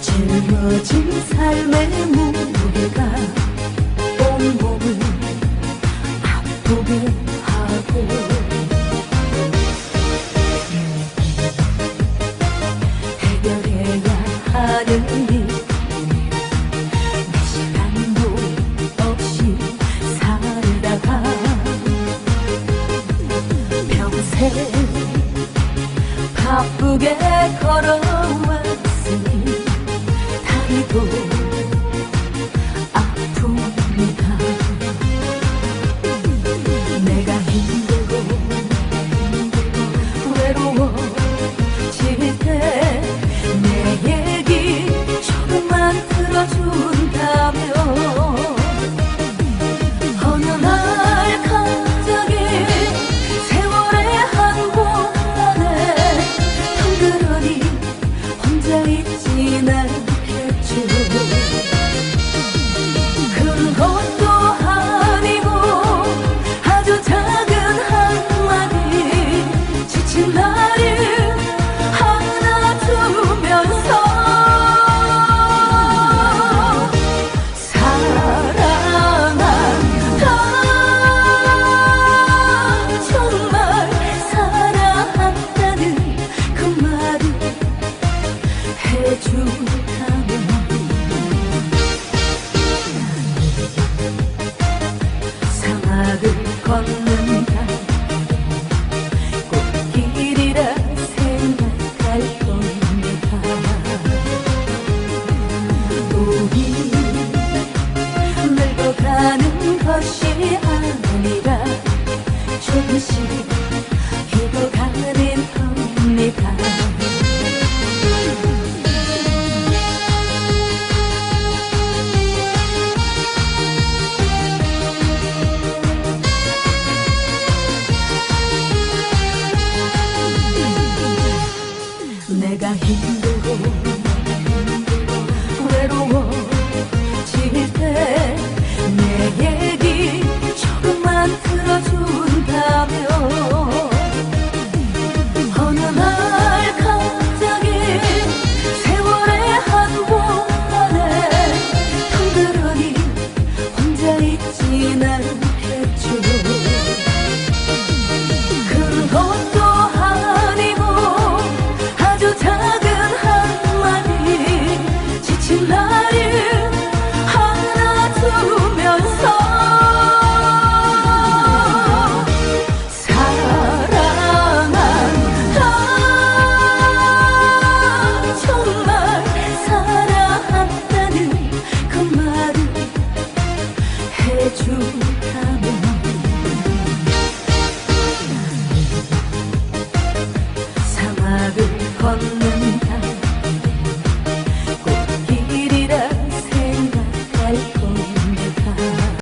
짊어진 삶의 무게가 온 몸을 아프게 하고 해결해야 하는 걸어왔으니 다리도 love. 행복이 늙어가는 것이 아니라. 조금씩 through